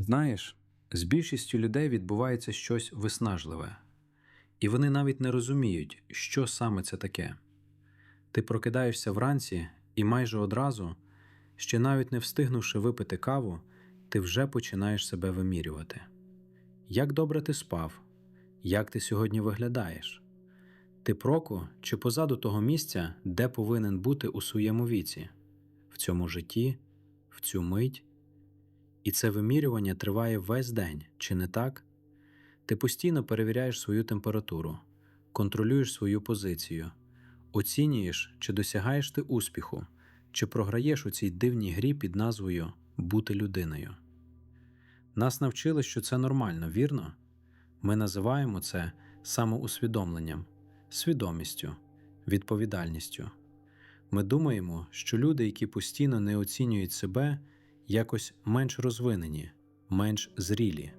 Знаєш, з більшістю людей відбувається щось виснажливе, і вони навіть не розуміють, що саме це таке. Ти прокидаєшся вранці і майже одразу, ще навіть не встигнувши випити каву, ти вже починаєш себе вимірювати. Як добре ти спав, як ти сьогодні виглядаєш? Ти проку чи позаду того місця, де повинен бути у своєму віці, в цьому житті, в цю мить? І це вимірювання триває весь день, чи не так? Ти постійно перевіряєш свою температуру, контролюєш свою позицію, оцінюєш, чи досягаєш ти успіху, чи програєш у цій дивній грі під назвою Бути людиною. Нас навчили, що це нормально, вірно? Ми називаємо це самоусвідомленням, свідомістю, відповідальністю. Ми думаємо, що люди, які постійно не оцінюють себе, якось менш розвинені, менш зрілі.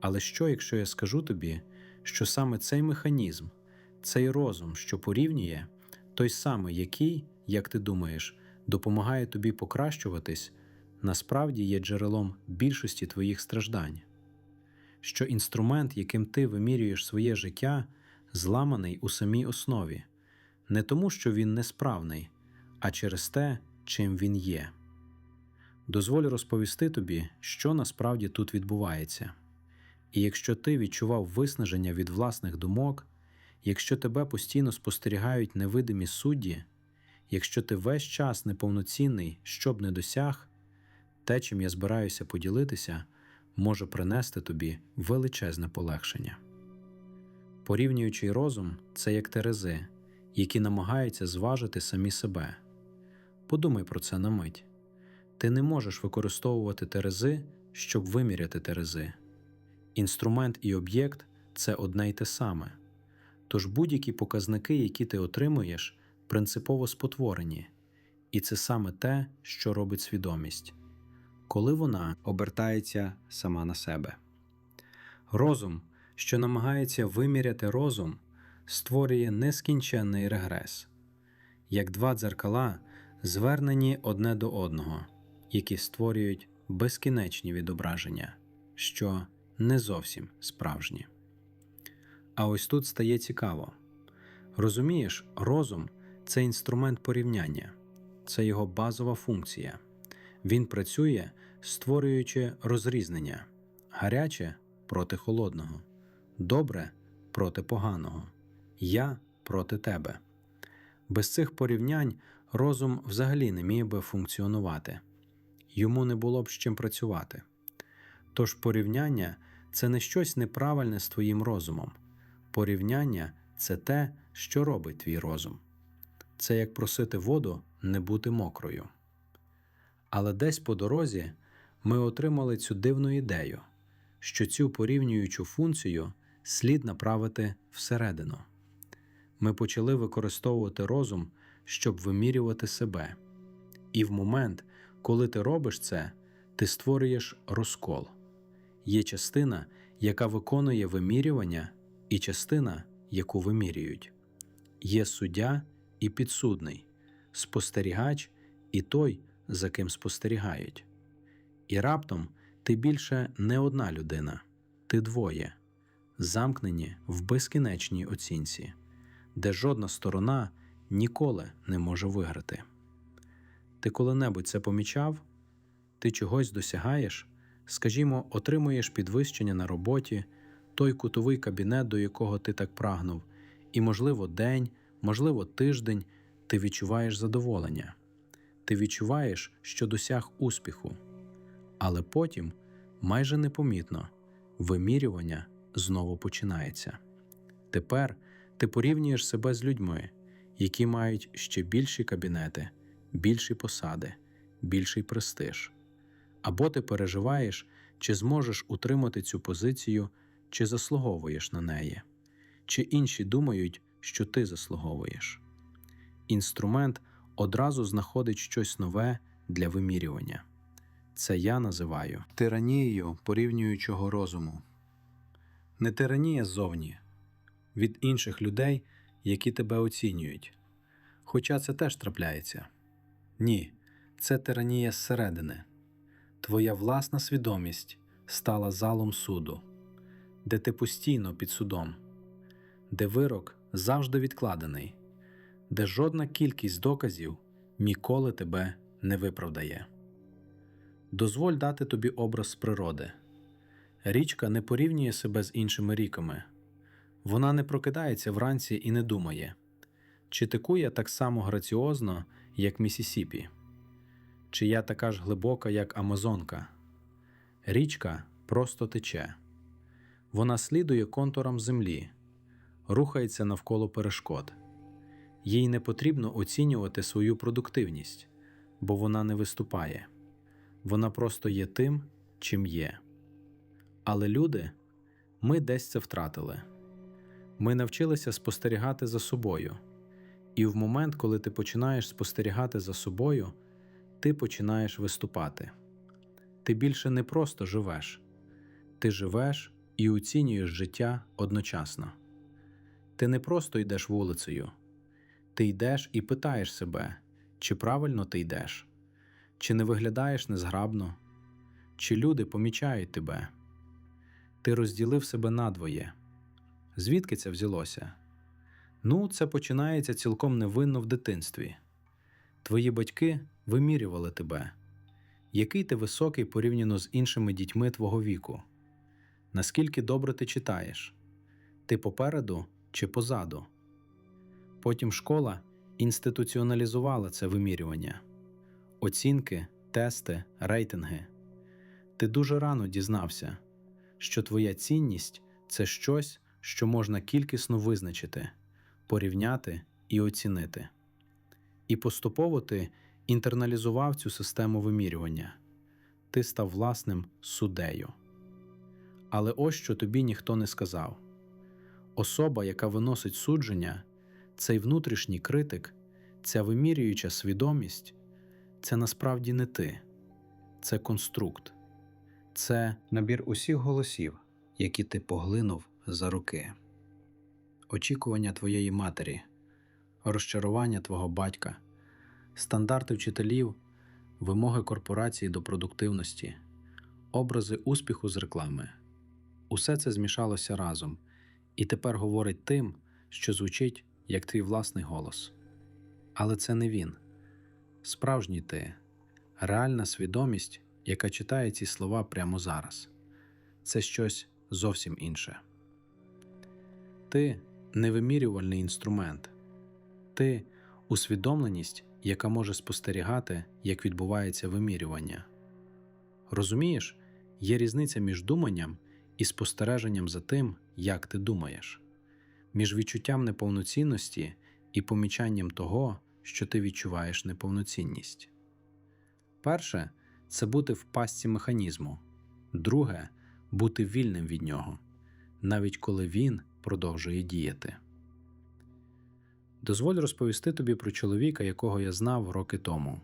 Але що, якщо я скажу тобі, що саме цей механізм, цей розум, що порівнює, той самий, який, як ти думаєш, допомагає тобі покращуватись, насправді є джерелом більшості твоїх страждань, що інструмент, яким ти вимірюєш своє життя, зламаний у самій основі, не тому, що він несправний, а через те, чим він є. Дозволю розповісти тобі, що насправді тут відбувається. І якщо ти відчував виснаження від власних думок, якщо тебе постійно спостерігають невидимі судді, якщо ти весь час неповноцінний, що б не досяг, те, чим я збираюся поділитися, може принести тобі величезне полегшення. Порівнюючий розум це як терези, які намагаються зважити самі себе. Подумай про це на мить. Ти не можеш використовувати терези, щоб виміряти терези. Інструмент і об'єкт це одне й те саме. Тож будь-які показники, які ти отримуєш, принципово спотворені, і це саме те, що робить свідомість, коли вона обертається сама на себе. Розум, що намагається виміряти розум, створює нескінченний регрес, як два дзеркала, звернені одне до одного, які створюють безкінечні відображення, що не зовсім справжні. А ось тут стає цікаво. Розумієш, розум це інструмент порівняння, це його базова функція. Він працює, створюючи розрізнення, гаряче проти холодного, добре проти поганого, я проти тебе. Без цих порівнянь розум взагалі не міг би функціонувати, йому не було б з чим працювати. Тож порівняння це не щось неправильне з твоїм розумом. Порівняння це те, що робить твій розум. Це як просити воду не бути мокрою. Але десь по дорозі ми отримали цю дивну ідею, що цю порівнюючу функцію слід направити всередину. Ми почали використовувати розум, щоб вимірювати себе. І в момент, коли ти робиш це, ти створюєш розкол. Є частина, яка виконує вимірювання, і частина, яку вимірюють. Є суддя і підсудний, спостерігач і той, за ким спостерігають. І раптом ти більше не одна людина, ти двоє, замкнені в безкінечній оцінці, де жодна сторона ніколи не може виграти. Ти коли-небудь це помічав? Ти чогось досягаєш? Скажімо, отримуєш підвищення на роботі, той кутовий кабінет, до якого ти так прагнув, і, можливо, день, можливо, тиждень ти відчуваєш задоволення, ти відчуваєш, що досяг успіху, але потім, майже непомітно, вимірювання знову починається. Тепер ти порівнюєш себе з людьми, які мають ще більші кабінети, більші посади, більший престиж. Або ти переживаєш, чи зможеш утримати цю позицію, чи заслуговуєш на неї, чи інші думають, що ти заслуговуєш. Інструмент одразу знаходить щось нове для вимірювання. Це я називаю тиранією порівнюючого розуму. Не тиранія ззовні, від інших людей, які тебе оцінюють. Хоча це теж трапляється. Ні, це тиранія зсередини твоя власна свідомість, стала залом суду, де ти постійно під судом, де вирок завжди відкладений, де жодна кількість доказів ніколи тебе не виправдає. Дозволь дати тобі образ природи. Річка не порівнює себе з іншими ріками. Вона не прокидається вранці і не думає, чи теку я так само граціозно, як Місісіпі, чи я така ж глибока, як Амазонка. Річка просто тече. Вона слідує контурам землі, рухається навколо перешкод. Їй не потрібно оцінювати свою продуктивність, бо вона не виступає. Вона просто є тим, чим є. Але люди, ми десь це втратили. Ми навчилися спостерігати за собою, і в момент, коли ти починаєш спостерігати за собою, ти починаєш виступати. Ти більше не просто живеш, ти живеш і оцінюєш життя одночасно. Ти не просто йдеш вулицею, ти йдеш і питаєш себе, чи правильно ти йдеш, чи не виглядаєш незграбно, чи люди помічають тебе. Ти розділив себе надвоє. Звідки це взялося? Ну, це починається цілком невинно в дитинстві. Твої батьки вимірювали тебе. Який ти високий порівняно з іншими дітьми твого віку? Наскільки добре ти читаєш? Ти попереду чи позаду? Потім школа інституціоналізувала це вимірювання, оцінки, тести, рейтинги. Ти дуже рано дізнався, що твоя цінність це щось, що можна кількісно визначити, порівняти і оцінити. І поступово ти інтерналізував цю систему вимірювання, ти став власним суддею. Але ось що тобі ніхто не сказав: особа, яка виносить судження, цей внутрішній критик, ця вимірююча свідомість, це насправді не ти, це конструкт, це набір усіх голосів, які ти поглинув за роки, очікування твоєї матері, розчарування твого батька, стандарти вчителів, вимоги корпорації до продуктивності, образи успіху з реклами. Усе це змішалося разом і тепер говорить тим, що звучить як твій власний голос. Але це не він, справжній ти, реальна свідомість, яка читає ці слова прямо зараз. Це щось зовсім інше. Ти невимірювальний інструмент, ти усвідомленість, яка може спостерігати, як відбувається вимірювання. Розумієш, є різниця між думанням і спостереженням за тим, як ти думаєш, між відчуттям неповноцінності і помічанням того, що ти відчуваєш неповноцінність. Перше це бути в пастці механізму, друге бути вільним від нього, навіть коли він продовжує діяти. Дозволь розповісти тобі про чоловіка, якого я знав роки тому,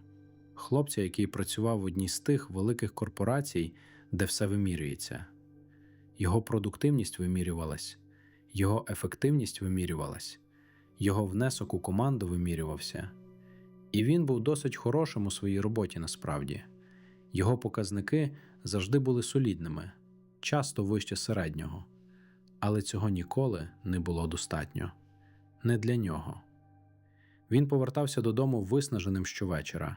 хлопця, який працював в одній з тих великих корпорацій, де все вимірюється. Його продуктивність вимірювалась, його ефективність вимірювалась, його внесок у команду вимірювався, і він був досить хорошим у своїй роботі насправді. Його показники завжди були солідними, часто вище середнього, але цього ніколи не було достатньо не для нього. Він повертався додому виснаженим щовечора,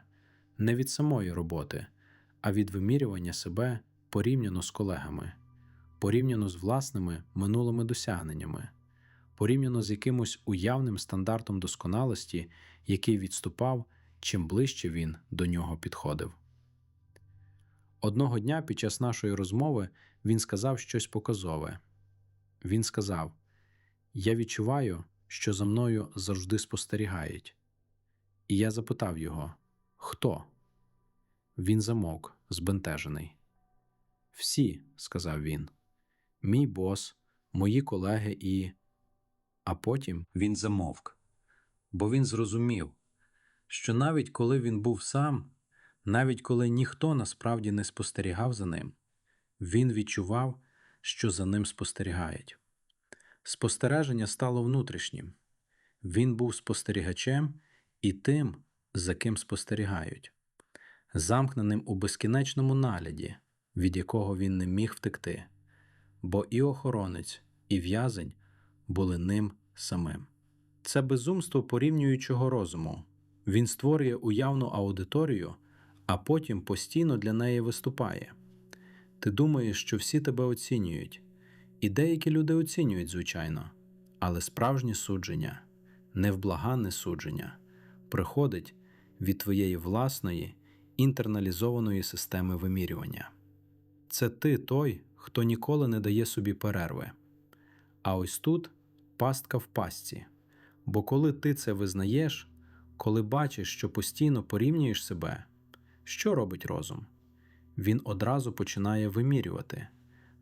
не від самої роботи, а від вимірювання себе порівняно з колегами, порівняно з власними минулими досягненнями, порівняно з якимось уявним стандартом досконалості, який відступав, чим ближче він до нього підходив. Одного дня під час нашої розмови він сказав щось показове. Він сказав: Я відчуваю, що за мною завжди спостерігають. І я запитав його Хто? Він замовк, збентежений. Всі, сказав він, мій бос, мої колеги і. А потім він замовк, бо він зрозумів, що навіть коли він був сам, навіть коли ніхто насправді не спостерігав за ним, він відчував, що за ним спостерігають. Спостереження стало внутрішнім. Він був спостерігачем і тим, за ким спостерігають, замкненим у безкінечному нагляді, від якого він не міг втекти, бо і охоронець, і в'язень були ним самим. Це безумство порівнюючого розуму. Він створює уявну аудиторію, а потім постійно для неї виступає. Ти думаєш, що всі тебе оцінюють, і деякі люди оцінюють, звичайно, але справжнє судження, невблаганне судження, приходить від твоєї власної інтерналізованої системи вимірювання. Це ти той, хто ніколи не дає собі перерви. А ось тут пастка в пастці. Бо коли ти це визнаєш, коли бачиш, що постійно порівнюєш себе, що робить розум? Він одразу починає вимірювати,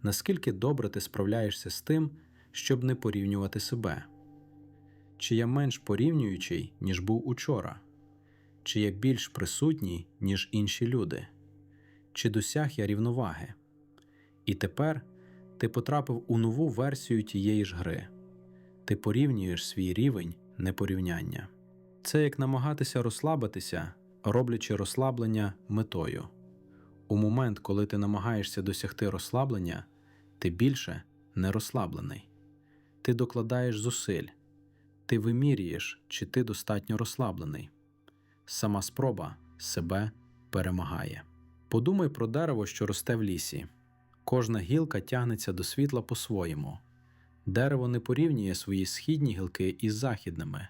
наскільки добре ти справляєшся з тим, щоб не порівнювати себе. Чи я менш порівнюючий, ніж був учора? Чи я більш присутній, ніж інші люди? Чи досяг я рівноваги? І тепер ти потрапив у нову версію тієї ж гри. Ти порівнюєш свій рівень непорівняння. Це як намагатися розслабитися, роблячи розслаблення метою. У момент, коли ти намагаєшся досягти розслаблення, ти більше не розслаблений. Ти докладаєш зусиль, ти вимірюєш, чи ти достатньо розслаблений. Сама спроба себе перемагає. Подумай про дерево, що росте в лісі. Кожна гілка тягнеться до світла по-своєму. Дерево не порівнює свої східні гілки із західними.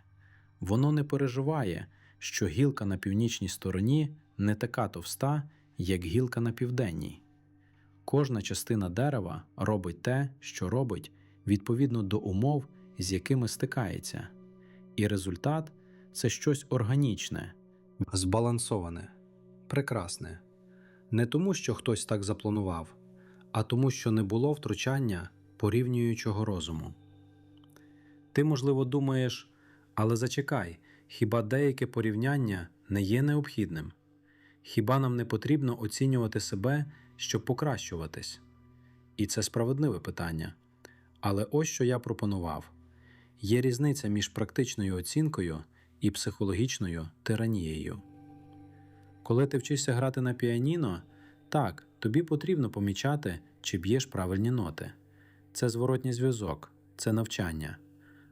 Воно не переживає, що гілка на північній стороні не така товста, як гілка на південній. Кожна частина дерева робить те, що робить відповідно до умов, з якими стикається, і результат це щось органічне, збалансоване, прекрасне. Не тому, що хтось так запланував, а тому, що не було втручання порівнюючого розуму. Ти, можливо, думаєш, але зачекай, хіба деяке порівняння не є необхідним? Хіба нам не потрібно оцінювати себе, щоб покращуватись? І це справедливе питання. Але ось що я пропонував: є різниця між практичною оцінкою і психологічною тиранією. Коли ти вчишся грати на піаніно, так, тобі потрібно помічати, чи б'єш правильні ноти. Це зворотній зв'язок, це навчання.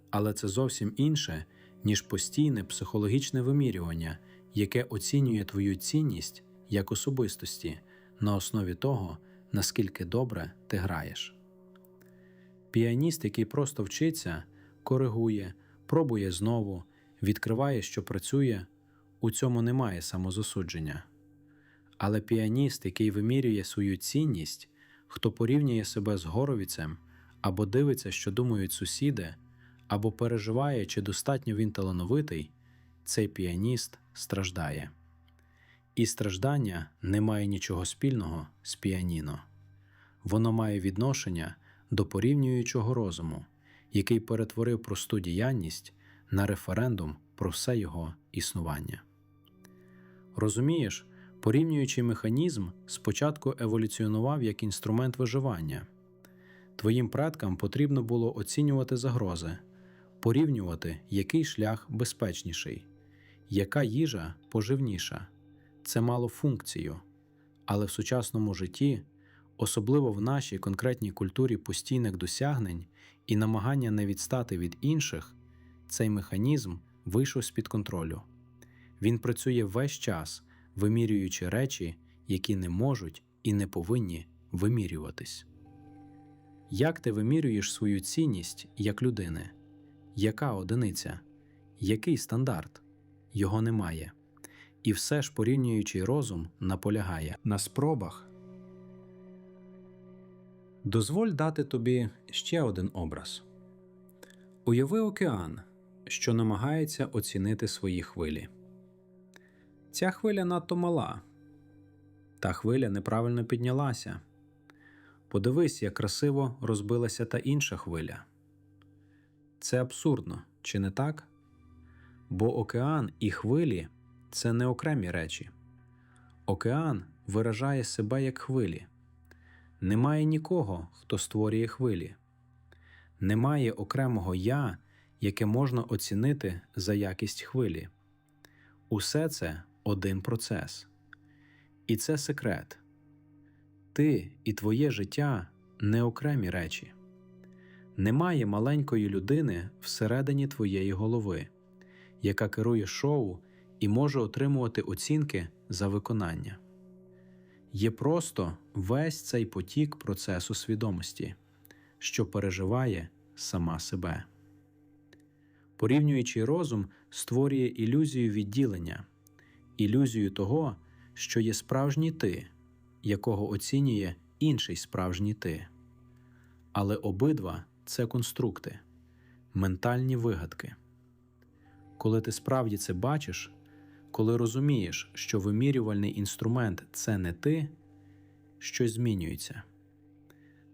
Але це зовсім інше, ніж постійне психологічне вимірювання, яке оцінює твою цінність як особистості на основі того, наскільки добре ти граєш. Піаніст, який просто вчиться, коригує, пробує знову, відкриває, що працює, у цьому немає самозасудження. Але піаніст, який вимірює свою цінність, хто порівнює себе з горовіцем, або дивиться, що думають сусіди, або переживає, чи достатньо він талановитий, цей піаніст страждає. І страждання не має нічого спільного з піаніно. Воно має відношення до порівнюючого розуму, який перетворив просту діяльність на референдум про все його існування. Розумієш, порівнюючий механізм спочатку еволюціонував як інструмент виживання. Твоїм предкам потрібно було оцінювати загрози, порівнювати, який шлях безпечніший, яка їжа поживніша. Це мало функцію, але в сучасному житті, особливо в нашій конкретній культурі постійних досягнень і намагання не відстати від інших, цей механізм вийшов з-під контролю. Він працює весь час, вимірюючи речі, які не можуть і не повинні вимірюватись. Як ти вимірюєш свою цінність як людини? Яка одиниця? Який стандарт? Його немає. І все ж порівнюючий розум наполягає на спробах. Дозволь дати тобі ще один образ. Уяви океан, що намагається оцінити свої хвилі. Ця хвиля надто мала, та хвиля неправильно піднялася. Подивись, як красиво розбилася та інша хвиля. Це абсурдно, чи не так? Бо океан і хвилі це не окремі речі. Океан виражає себе як хвилі. Немає нікого, хто створює хвилі. Немає окремого я, яке можна оцінити за якість хвилі. Усе це один процес. І це секрет. Ти і твоє життя не окремі речі. Немає маленької людини всередині твоєї голови, яка керує шоу і може отримувати оцінки за виконання. Є просто весь цей потік процесу свідомості, що переживає сама себе. Порівнюючий розум створює ілюзію відділення, ілюзію того, що є справжній ти, якого оцінює інший справжній ти. Але обидва це конструкти, ментальні вигадки. Коли ти справді це бачиш, коли розумієш, що вимірювальний інструмент це не ти, щось змінюється.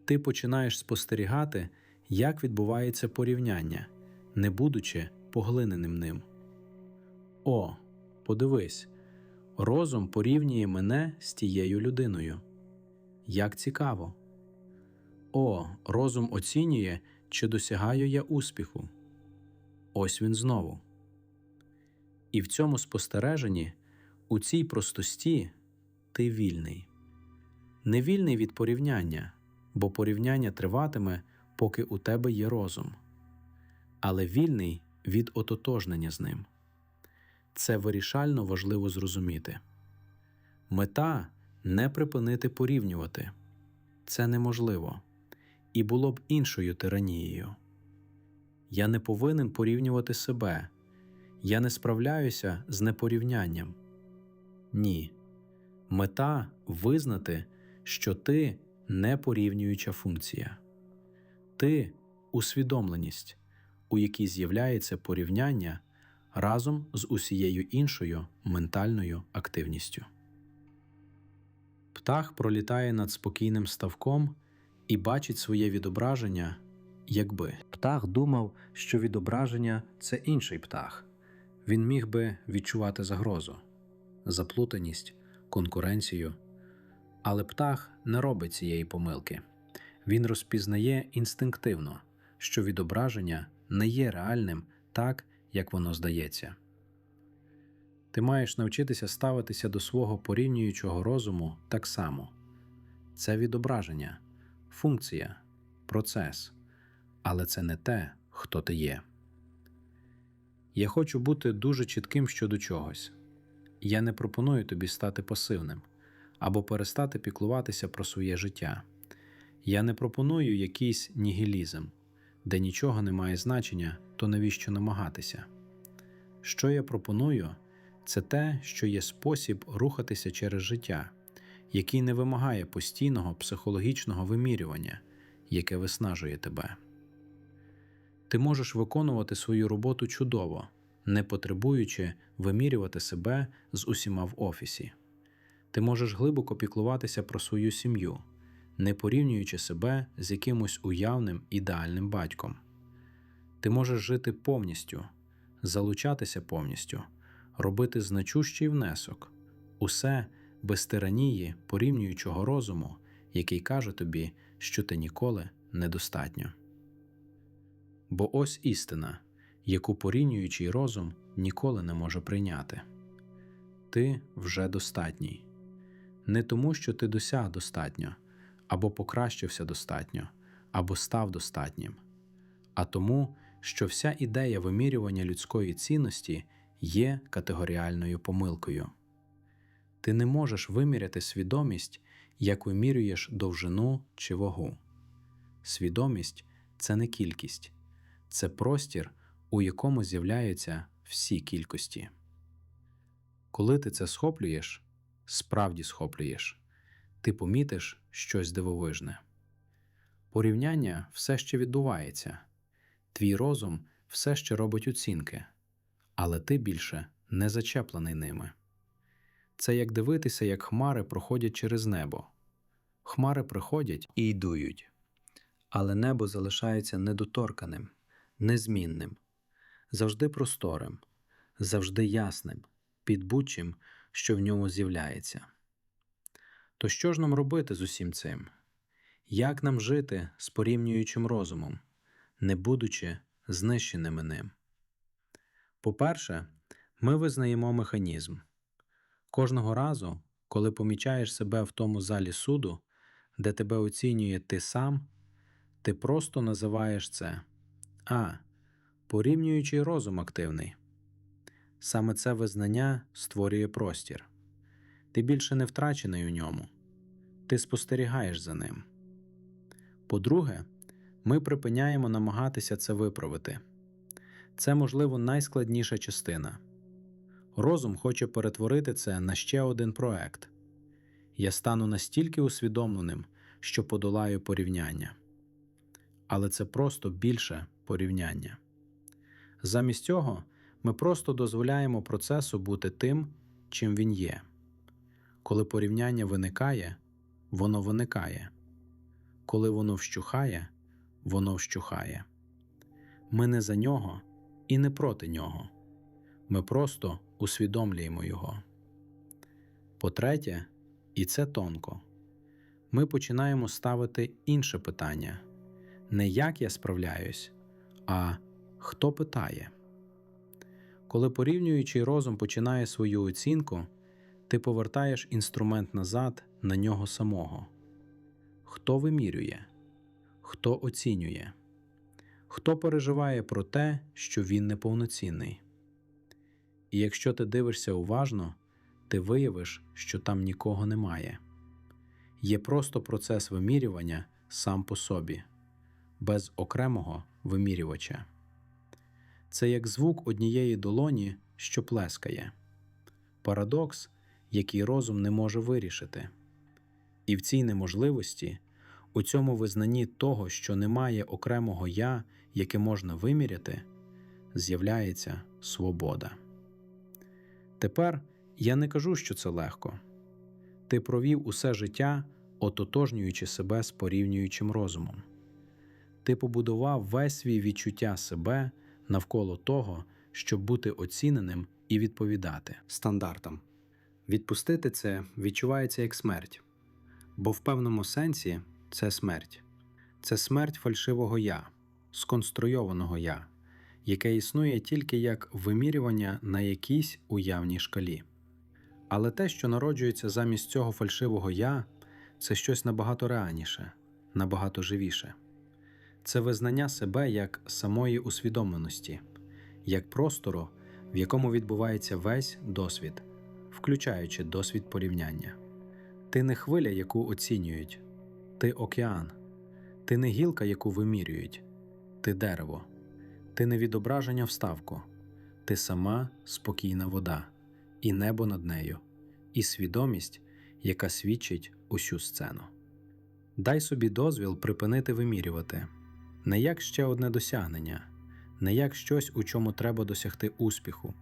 Ти починаєш спостерігати, як відбувається порівняння, не будучи поглиненим ним. О, подивись, розум порівнює мене з тією людиною. Як цікаво. О, розум оцінює, чи досягаю я успіху. Ось він знову. І в цьому спостереженні, у цій простості, ти вільний. Не вільний від порівняння, бо порівняння триватиме, поки у тебе є розум, але вільний від ототожнення з ним. Це вирішально важливо зрозуміти. Мета не припинити порівнювати це неможливо, і було б іншою тиранією. Я не повинен порівнювати себе, я не справляюся з непорівнянням. Ні. Мета визнати, що ти непорівнююча функція, ти усвідомленість, у якій з'являється порівняння разом з усією іншою ментальною активністю. Птах пролітає над спокійним ставком і бачить своє відображення, якби птах думав, що відображення це інший птах. Він міг би відчувати загрозу, заплутаність, конкуренцію. Але птах не робить цієї помилки. Він розпізнає інстинктивно, що відображення не є реальним так, як воно здається. Ти маєш навчитися ставитися до свого порівнюючого розуму так само. Це відображення, функція, процес, але це не те, хто ти є. Я хочу бути дуже чітким щодо чогось. Я не пропоную тобі стати пасивним або перестати піклуватися про своє життя. Я не пропоную якийсь нігілізм, де нічого не має значення, то навіщо намагатися. Що я пропоную, це те, що є спосіб рухатися через життя, який не вимагає постійного психологічного вимірювання, яке виснажує тебе. Ти можеш виконувати свою роботу чудово, не потребуючи вимірювати себе з усіма в офісі. Ти можеш глибоко піклуватися про свою сім'ю, не порівнюючи себе з якимось уявним ідеальним батьком. Ти можеш жити повністю, залучатися повністю, робити значущий внесок, усе без тиранії порівнюючого розуму, який каже тобі, що ти ніколи недостатньо. Бо ось істина, яку порівнюючий розум ніколи не може прийняти ти вже достатній. Не тому, що ти досяг достатньо, або покращився достатньо, або став достатнім, а тому, що вся ідея вимірювання людської цінності є категоріальною помилкою. Ти не можеш виміряти свідомість, як вимірюєш довжину чи вагу. Свідомість це не кількість, це простір, у якому з'являються всі кількості. Коли ти це схоплюєш, справді схоплюєш, ти помітиш щось дивовижне. Порівняння все ще відбувається, твій розум все ще робить оцінки, але ти більше не зачеплений ними. Це як дивитися, як хмари проходять через небо. Хмари приходять і йдують, але небо залишається недоторканим, незмінним, завжди просторим, завжди ясним, під будь-чим, що в ньому з'являється. То що ж нам робити з усім цим? Як нам жити з порівнюючим розумом, не будучи знищеними ним? По-перше, ми визнаємо механізм. Кожного разу, коли помічаєш себе в тому залі суду, де тебе оцінює ти сам, ти просто називаєш це А. Порівнюючий розум активний. Саме це визнання створює простір. Ти більше не втрачений у ньому, ти спостерігаєш за ним. По-друге, ми припиняємо намагатися це виправити. Це, можливо, найскладніша частина. Розум хоче перетворити це на ще один проект. Я стану настільки усвідомленим, що подолаю порівняння. Але це просто більше порівняння. Замість цього ми просто дозволяємо процесу бути тим, чим він є. Коли порівняння виникає, воно виникає. Коли воно вщухає, воно вщухає. Ми не за нього і не проти нього. Ми просто усвідомлюємо його. По-третє, і це тонко, ми починаємо ставити інше питання не як я справляюсь, а хто питає. Коли порівнюючий розум починає свою оцінку, ти повертаєш інструмент назад на нього самого. Хто вимірює, хто оцінює, хто переживає про те, що він неповноцінний. І якщо ти дивишся уважно, ти виявиш, що там нікого немає. Є просто процес вимірювання сам по собі, без окремого вимірювача. Це як звук однієї долоні, що плескає, парадокс, який розум не може вирішити. І в цій неможливості, у цьому визнанні того, що немає окремого я, яке можна виміряти, з'являється свобода. Тепер я не кажу, що це легко. Ти провів усе життя, ототожнюючи себе з порівнюючим розумом. Ти побудував весь свій відчуття себе навколо того, щоб бути оціненим і відповідати стандартам. Відпустити це відчувається як смерть, бо в певному сенсі це смерть. Це смерть фальшивого я, сконструйованого я, яке існує тільки як вимірювання на якійсь уявній шкалі. Але те, що народжується замість цього фальшивого я, це щось набагато реальніше, набагато живіше. Це визнання себе як самої усвідомленості, як простору, в якому відбувається весь досвід, включаючи досвід порівняння. Ти не хвиля, яку оцінюють, ти океан, ти не гілка, яку вимірюють, ти дерево, ти не відображення вставку, ти сама спокійна вода, і небо над нею, і свідомість, яка свідчить усю сцену. Дай собі дозвіл припинити вимірювати не як ще одне досягнення, не як щось, у чому треба досягти успіху,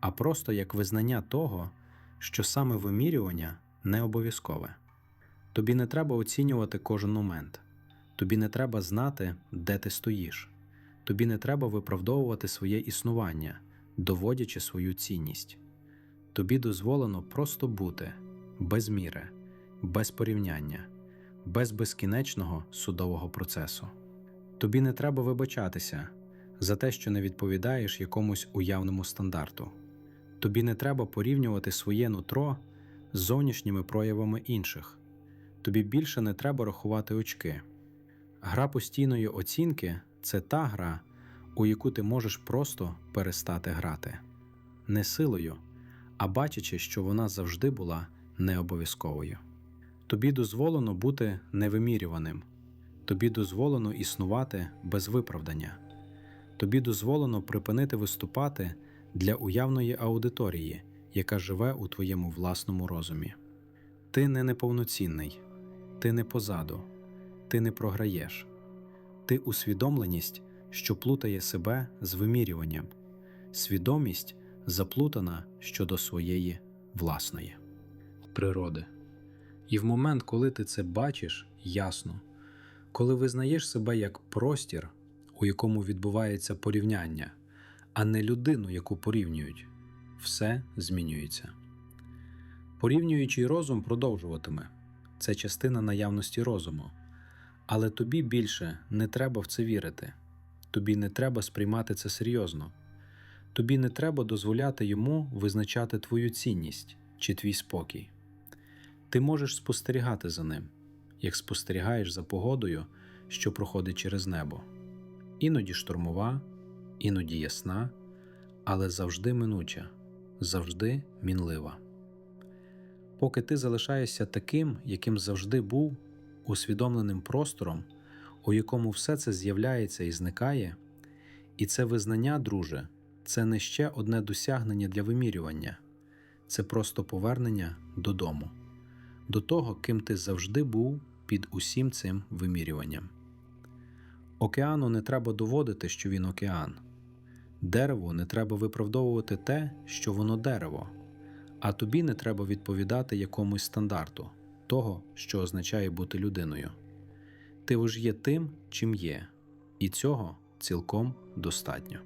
а просто як визнання того, що саме вимірювання не обов'язкове. Тобі не треба оцінювати кожен момент, тобі не треба знати, де ти стоїш, тобі не треба виправдовувати своє існування, доводячи свою цінність. Тобі дозволено просто бути без міри, без порівняння, без безкінечного судового процесу. Тобі не треба вибачатися за те, що не відповідаєш якомусь уявному стандарту. Тобі не треба порівнювати своє нутро з зовнішніми проявами інших. Тобі більше не треба рахувати очки. Гра постійної оцінки це та гра, у яку ти можеш просто перестати грати, не силою, а бачачи, що вона завжди була необов'язковою. Тобі дозволено бути невимірюваним. Тобі дозволено існувати без виправдання. Тобі дозволено припинити виступати для уявної аудиторії, яка живе у твоєму власному розумі. Ти не неповноцінний, ти не позаду, ти не програєш, ти усвідомленість, що плутає себе з вимірюванням, свідомість заплутана щодо своєї власної природи. І в момент, коли ти це бачиш ясно, коли визнаєш себе як простір, у якому відбувається порівняння, а не людину, яку порівнюють, все змінюється. Порівнюючий розум продовжуватиме. Це частина наявності розуму, але тобі більше не треба в це вірити, тобі не треба сприймати це серйозно, тобі не треба дозволяти йому визначати твою цінність чи твій спокій. Ти можеш спостерігати за ним, як спостерігаєш за погодою, що проходить через небо. Іноді штурмова, іноді ясна, але завжди минуча, завжди мінлива. Поки ти залишаєшся таким, яким завжди був, усвідомленим простором, у якому все це з'являється і зникає, і це визнання, друже, це не ще одне досягнення для вимірювання, це просто повернення додому, до того, ким ти завжди був під усім цим вимірюванням. Океану не треба доводити, що він океан. Дереву не треба виправдовувати те, що воно дерево, а тобі не треба відповідати якомусь стандарту того, що означає бути людиною. Ти ж є тим, чим є, і цього цілком достатньо.